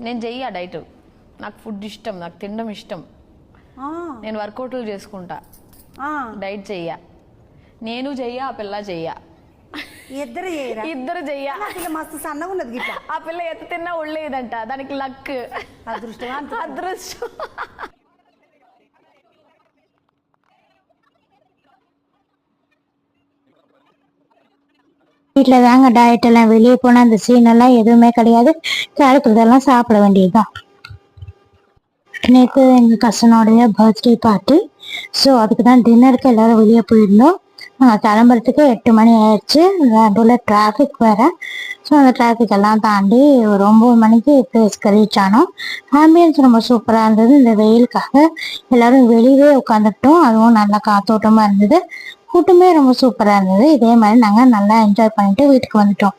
నేను చెయ్య డైట్. నాకు ఫుడ్ ఇష్టం నాకు తినడం ఇష్టం. ఆ, నేను వర్కౌట్లు చేసుకుంటా. ఆ, డైట్ చెయ్య. నేను చెయ్య ఆ పిల్ల చెయ్య. ఇద్దరు ఇద్దరు చెయ్య. ఆ మస్తు సన్నగా ఉన్నది ఆ పిల్ల ఎత్త తిన్నా ఒళ్ళేదంట దానికి లక్. అదృష్టం అదృష్టం. வீட்டில் தாங்க டயட் எல்லாம் வெளியே போனால் அந்த சீன் எல்லாம் எதுவுமே கிடையாது. கிடைக்கிறதெல்லாம் சாப்பிட வேண்டியதுதான். நேற்று எங்கள் கசனோடைய பர்த்டே பார்ட்டி ஸோ அதுக்கு தான் டின்னருக்கு எல்லாரும் வெளியே போயிருந்தோம். நாங்கள் கிளம்புறதுக்கு எட்டு மணி ஆயிடுச்சு. நடுவில் டிராஃபிக் வேற. ஸோ அந்த டிராஃபிக் எல்லாம் தாண்டி ஒரு ஒம்பது மணிக்கு பிளேஸ்க்கு ரீச் ஆனோம். ஆம்பியன்ஸ் ரொம்ப சூப்பராக இருந்தது. இந்த வெயிலுக்காக எல்லாரும் வெளியவே உட்காந்துட்டோம் அதுவும் நல்லா காத்தோட்டமாக இருந்தது. கூட்டமே ரொம்ப சூப்பராக இருந்தது. இதே மாதிரி நாங்கள் நல்லா என்ஜாய் பண்ணிட்டு வீட்டுக்கு வந்துட்டோம்.